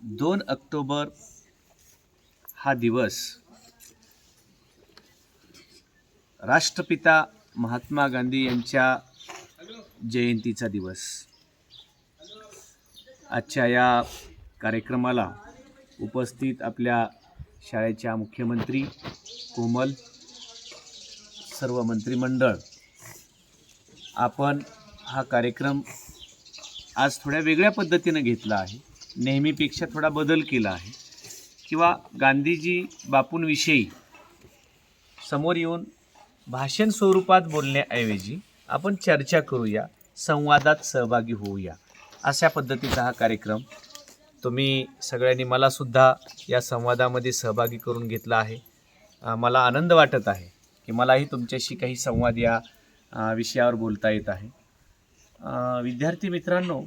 दोन ऑक्टोबर हा दिवस राष्ट्रपिता महात्मा गांधी यांच्या जयंतीचा दिवस. आजच्या या कार्यक्रमाला उपस्थित आपल्या शाळेच्या मुख्यमंत्री कोमल सर्व मंत्रिमंडळ आपण हा कार्यक्रम आज थोड्या वेगळ्या पद्धतीनं घेतला आहे. नेहमीपेक्षा थोडा बदल केला आहे. किंवा गांधीजी बापूंविषयी समोर येऊन भाषण स्वरूपात बोलण्याऐवजी आपण चर्चा करूया संवादात सहभागी होऊया. अशा पद्धतीचा हा कार्यक्रम तुम्ही सगळ्यांनी मलासुद्धा या संवादामध्ये सहभागी करून घेतला आहे. मला आनंद वाटत आहे की मलाही तुमच्याशी काही संवाद या विषयावर बोलता येत आहे. विद्यार्थी मित्रांनो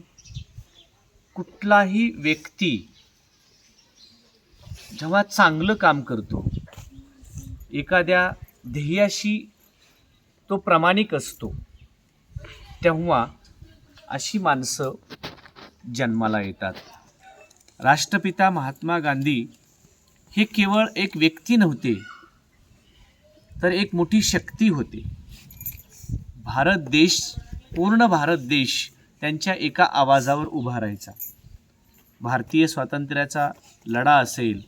कुठलाही व्यक्ती जेव्हा चांगलं काम करतो एखाद्या ध्येयाशी तो प्रामाणिक असतो तेव्हा अशी माणसं जन्माला येतात. राष्ट्रपिता महात्मा गांधी हे केवळ एक व्यक्ती नव्हते तर एक मोठी शक्ती होते. भारत देश पूर्ण भारत देश त्यांच्या एका आवाजावर उभा राहायचा. भारतीय स्वातंत्र्याचा लढा असेल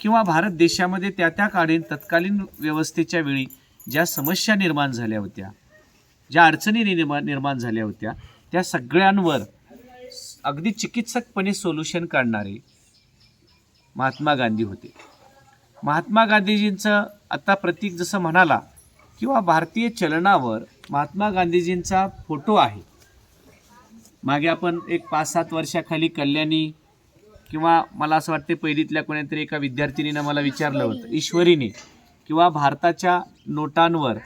किंवा भारत देशामध्ये त्या त्या काळी तत्कालीन व्यवस्थेच्या वेळी ज्या समस्या निर्माण झाल्या होत्या ज्या अडचणी निर्माण निर्माण झाल्या होत्या त्या सगळ्यांवर अगदी चिकित्सकपणे सोल्युशन काढणारे महात्मा गांधी होते. महात्मा गांधीजींचं आता प्रतीक जसं म्हणाला किंवा भारतीय चलनावर महात्मा गांधीजींचा फोटो आहे. मागे आपण एक पाच सात वर्षाखाली कल्याणी किंवा मला असं वाटते पहिलीतल्या कोणीतरी एका विद्यार्थिनीनं मला विचारलं होतं. ईश्वरीने. किंवा भारताच्या नोटांवर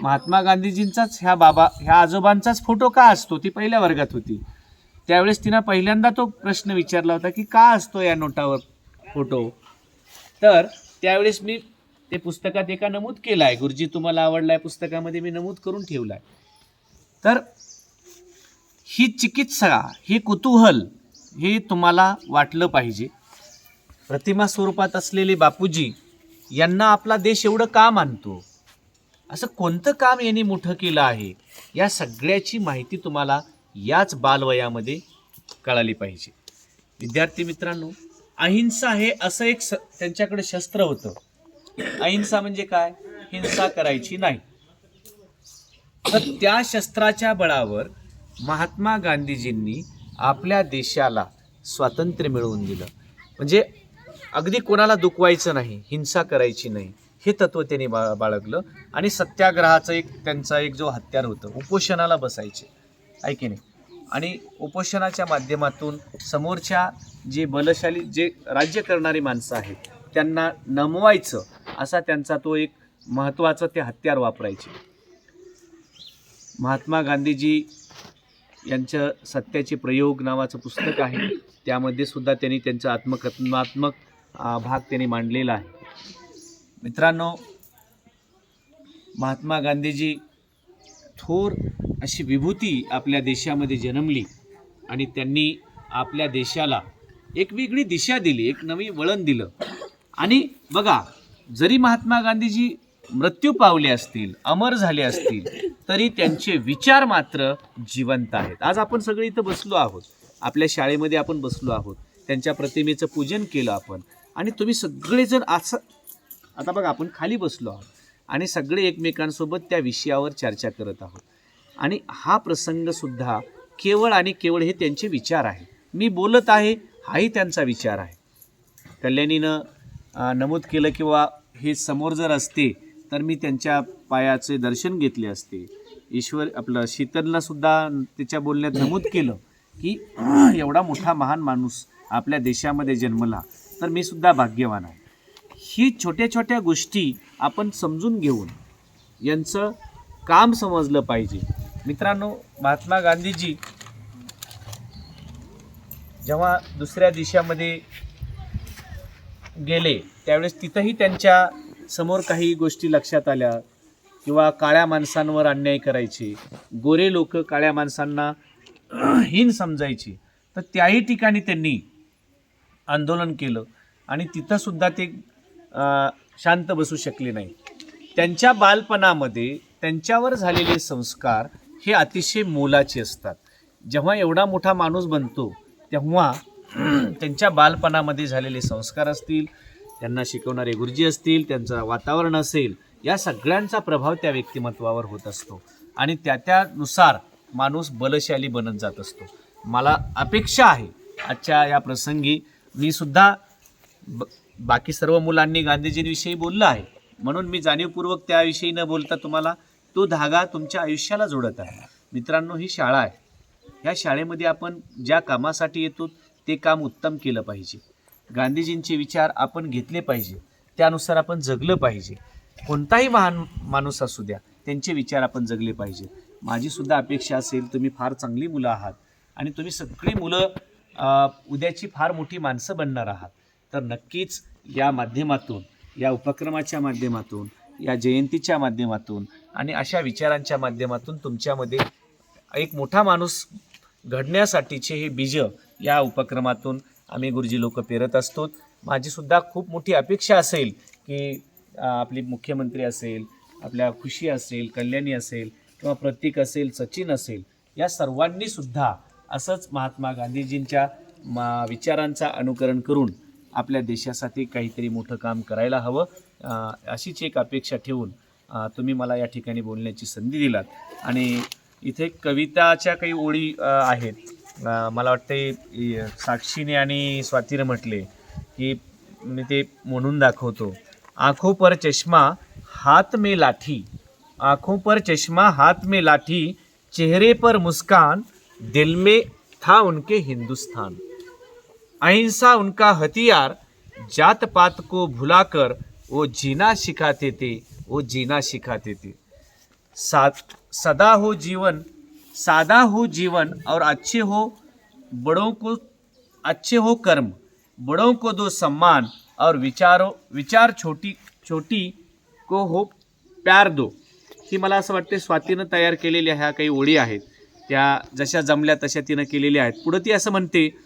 महात्मा गांधीजींचाच ह्या बाबा ह्या आजोबांचाच फोटो का असतो? ती पहिल्या वर्गात होती. त्यावेळेस तिनं पहिल्यांदा तो प्रश्न विचारला होता की का असतो या नोटावर फोटो? तर त्यावेळेस मी ते पुस्तकात एका नमूद केलं आहे गुरुजी तुम्हाला आवडला आहे पुस्तकामध्ये मी नमूद करून ठेवलं आहे तर ही चिकित्सा हे कुतूहल हे तुम्हाला वाटलं पाहिजे. प्रतिमा स्वरूपात असलेले बापूजी यांना आपला देश एवढं का मानतो? असं कोणतं काम यांनी मोठं केलं आहे? या सगळ्याची माहिती तुम्हाला याच बालवयामध्ये कळाली पाहिजे. विद्यार्थी मित्रांनो अहिंसा हे असं एक स त्यांच्याकडे शस्त्र होतं. अहिंसा म्हणजे काय? हिंसा करायची नाही. तर त्या शस्त्राच्या बळावर महात्मा गांधीजींनी आपल्या देशाला स्वातंत्र्य मिळवून दिलं. म्हणजे अगदी कोणाला दुखवायचं नाही हिंसा करायची नाही हे तत्त्व त्यांनी बा बाळगलं. आणि सत्याग्रहाचं एक त्यांचा एक जो हत्यार होतं उपोषणाला बसायचे. ऐके नाही? आणि उपोषणाच्या माध्यमातून समोरच्या जे बलशाली जे राज्य करणारी माणसं आहेत त्यांना नमवायचं असा त्यांचा तो एक महत्त्वाचं ते हत्यार वापरायचे. महात्मा गांधीजी यांचं सत्याचे प्रयोग नावाचं पुस्तक आहे. त्यामध्ये सुद्धा त्यांनी त्यांचा आत्मकथनात्मक भाग त्यांनी मांडलेला आहे. मित्रांनो महात्मा गांधीजी थोर अशी विभूती आपल्या देशामध्ये जन्मली आणि त्यांनी आपल्या देशाला एक वेगळी दिशा दिली एक नवी वळण दिलं. आणि बघा जरी महात्मा गांधीजी मृत्यू पावले असतील अमर झाले असतील तरी त्यांचे विचार मात्र जिवंत आहेत. आज आपण सगळे इथं बसलो आहोत. आपल्या शाळेमध्ये आपण बसलो आहोत. त्यांच्या प्रतिमेचं पूजन केलं आपण. आणि तुम्ही सगळेजण असं आता बघा आपण खाली बसलो आहोत. आणि सगळे एकमेकांसोबत त्या विषयावर चर्चा करत आहोत. आणि हा प्रसंगसुद्धा केवळ आणि केवळ हे त्यांचे विचार आहे मी बोलत आहे हाही त्यांचा विचार आहे. कल्याणीनं नमूद केलं किंवा हे समोर जर असते तर मी त्यांच्या पायाचे दर्शन घेतले असते. ईश्वर आपलं शीतललासुद्धा त्याच्या बोलण्यात नमूद केलं की एवढा मोठा महान माणूस आपल्या देशामध्ये जन्मला तर मी सुद्धा भाग्यवान आहे. ही छोट्या छोट्या गोष्टी आपण समजून घेऊन यांचं काम समजलं पाहिजे. मित्रांनो महात्मा गांधीजी जेव्हा दुसऱ्या देशामध्ये गेले त्यावेळेस तिथंही त्यांच्या समोर काही गोष्टी लक्षात आल्या किंवा काळ्या माणसांवर अन्याय करायचे गोरे लोक काळ्या माणसांना हीन समजायची तर त्याही ठिकाणी त्यांनी आंदोलन केलं आणि तिथंसुद्धा ते शांत बसू शकले नाही त्यांच्या बालपणामध्ये त्यांच्यावर झालेले संस्कार हे अतिशय मोलाचे असतात. जेव्हा एवढा मोठा माणूस बनतो तेव्हा त्यांच्या बालपणामध्ये झालेले संस्कार असतील त्यांना शिकवणारे गुरुजी असतील त्यांचं वातावरण असेल या सगळ्यांचा प्रभाव त्या व्यक्तिमत्वावर होत असतो. आणि त्या त्यानुसार माणूस बलशाली बनत जात असतो. मला अपेक्षा आहे आजच्या या प्रसंगी मी सुद्धा ब बाकी सर्व मुलांनी गांधीजींविषयी बोललं आहे. म्हणून मी जाणीवपूर्वक त्याविषयी न बोलता तुम्हाला तो धागा तुमच्या आयुष्याला जोडत आहे. मित्रांनो ही शाळा आहे. ह्या शाळेमध्ये आपण ज्या कामासाठी येतो ते काम उत्तम केलं पाहिजे. गांधीजींचे विचार आपण घेतले पाहिजे. त्यानुसार आपण जगलं पाहिजे. कोणताही महान माणूस असू द्या त्यांचे विचार आपण जगले पाहिजे. माझी सुद्धा अपेक्षा असेल तुम्ही फार चांगली मुलं आहात आणि तुम्ही सगळी मुलं उद्याची फार मोठी माणसं बनणार आहात. तर नक्कीच या माध्यमातून या उपक्रमाच्या माध्यमातून या जयंतीच्या माध्यमातून आणि अशा विचारांच्या माध्यमातून तुमच्यामध्ये एक मोठा माणूस घडण्यासाठीचे हे बीज या उपक्रमातून आम्ही गुरुजी लोक पेरत असतो. माझीसुद्धा खूप मोठी अपेक्षा असेल की आपली मुख्यमंत्री असेल आपल्या खुशी असेल कल्याणी असेल किंवा प्रतीक असेल सचिन असेल या सर्वांनी सुद्धा असंच महात्मा गांधीजींच्या मा विचारांचा अनुकरण करून आपल्या देशासाठी काहीतरी मोठं काम करायला हवं. अशीच एक अपेक्षा ठेवून तुम्ही मला या ठिकाणी बोलण्याची संधी दिलात. आणि इथे कविताच्या काही ओळी आहेत. मला वाटते साक्षीने आणि स्वातीने म्हटले की मी ते म्हणून दाखवतो. आंखों पर चष्मा हात में लाठी. आंखों पर चष्मा हात में लाठी चेहरे पर मुस्कान दिल में था उनके हिंदुस्तान. अहिंसा उनका हथियार जात पात को भुलाकर वो जीना सिखाते थे वो जीना सिखाते थे। सात सदा हो जीवन सादा हो जीवन और अच्छे हो बड़ों को अच्छे हो कर्म बड़ों को दो सम्मान और विचारो विचार छोटी छोटी को हो प्यार दो। ही मला असं वाटते स्वातीनं तयार केलेल्या ह्या काही ओळी आहेत. त्या जशा जमल्या तशा तिनं केलेल्या आहेत. पुढं ती असं म्हणते